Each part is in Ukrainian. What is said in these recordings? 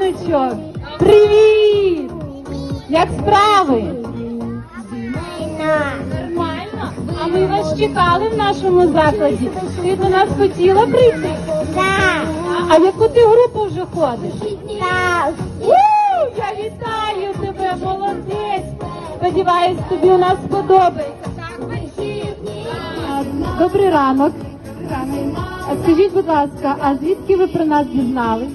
раночок! Привіт! Як справи? Нормально. А ми вас чекали в нашому закладі. Ти до нас хотіла прийти? Так, А, а яку ти групу вже ходиш? так. Я вітаю тебе, молодець! Сподіваюсь, тобі у нас сподобається. А, Добрий ранок. А скажіть, будь ласка, а звідки ви про нас дізнались?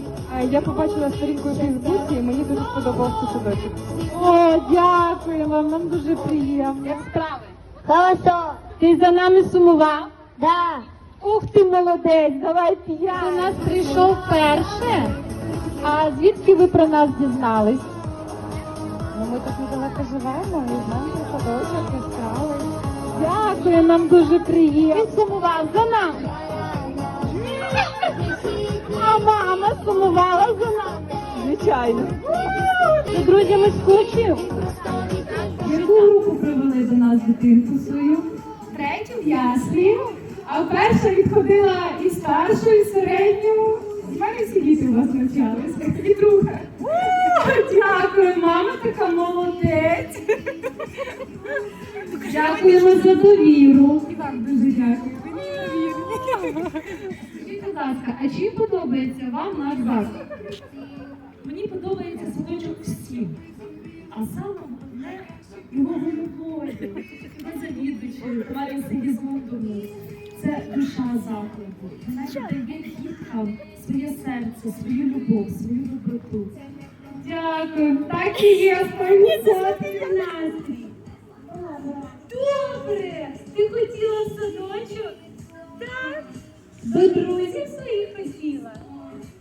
Я побачила сторінку у Фейсбуці і мені дуже сподобався садочок. О, дякую вам, нам дуже приємно. Як справи? Хорошо. Ти за нами сумував? Да. Ух ти, молодець, давай п'ять. До нас прийшов перше. А звідки ви про нас дізнались? Ну, ми тут недалеко живемо і знаємо про садочок, і справи. Дякую, нам дуже приємно. Він сумував за нами. Сумувала за нами. Звичайно. Ти друзями скучив? Яку групу привели до нас дитинку свою? Третю в яслі. А перша відходила і старшу, і середню. У мене всі діти у вас навчалися. І друга. Дякую, мама така молодець. Дякуємо за довіру. І вам дуже дякую. Ласка, а чим подобається вам наш заклад? Мені подобається садочок всім. А саме головне його голубою, не завідуючою, Марі Сигізмундовну. Це душа закладу. Вона дає діткам своє серце, свою любов, свою доброту. Дякую, так і є, споміцяти настрій. Добре, ти хотіла в садочок? До друзів своїх хотіла.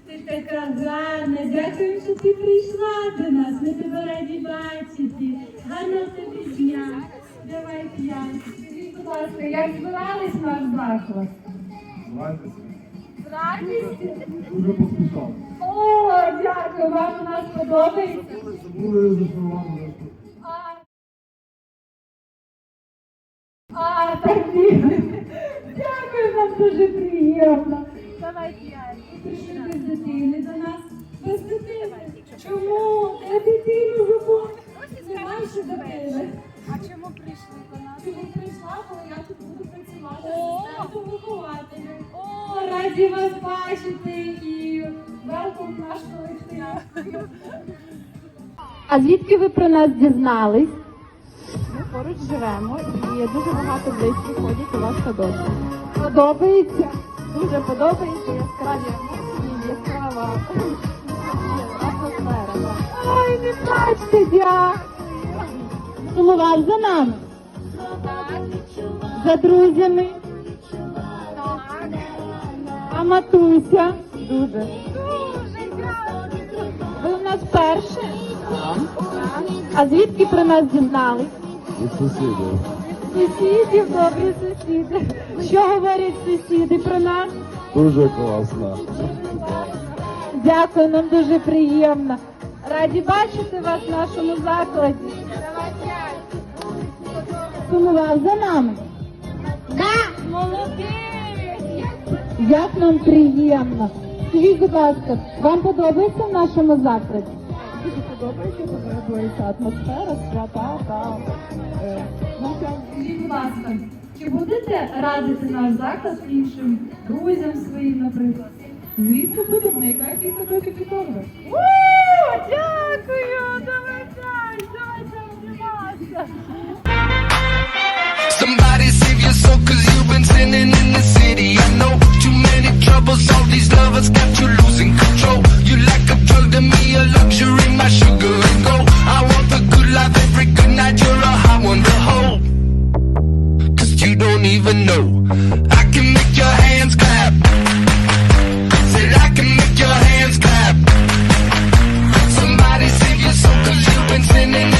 Ти така гарна, дякую, що ти прийшла до нас. Ми тебе раді бачити. Гарного тобі дня. Давай п'ять. Скажіть, будь ласка, як збирались наш заклад? З радістю? дуже. О, дякую, вам у нас подобається. Забули. А, а так ні. Дуже приємно. Давай. Ви прийшли без дитини до нас. Без дитини. Чому? Де дитину любов? Немає ще дитини. А чому прийшли до нас? Чому прийшла, коли я тут буду працювати асистентом вихователя. О, раді вас бачити і велком наш колектив. А звідки ви про нас дізнались? Ми поруч живемо і дуже багато близьких ходять у вас в садочок. Подобається? Дуже подобається яскраві емоції, яскрава атмосфера. Ой, не плачте, дякую. Сумував за нами. За друзями. А матуся. Дуже. Ви у нас перше? А звідки про нас дізнались? Від сусідів. Сусідів, добрі сусіди. Що говорять сусіди про нас? Дуже класно. Дякую, нам дуже приємно. Раді бачити вас в нашому закладі. Сумував за нами. Да. Молодець! Як нам приємно. Скажіть, будь ласка, вам подобається в нашому закладі? Дуже подобається, подобається атмосфера, свята та е, навчання. Скажіть, будь ласка, чи будете радити наш заклад іншим друзям своїм, наприклад? Звісно, будемо, яка якийсь садочок і. Дякую, давай так, давайте обніматися. Somebody save your soul cause you've been sinning in the city I know too many troubles, all these lovers got you losing control You even know. I can make your hands clap. Said I can make your hands clap. Somebody save your soul cause you've been sinning.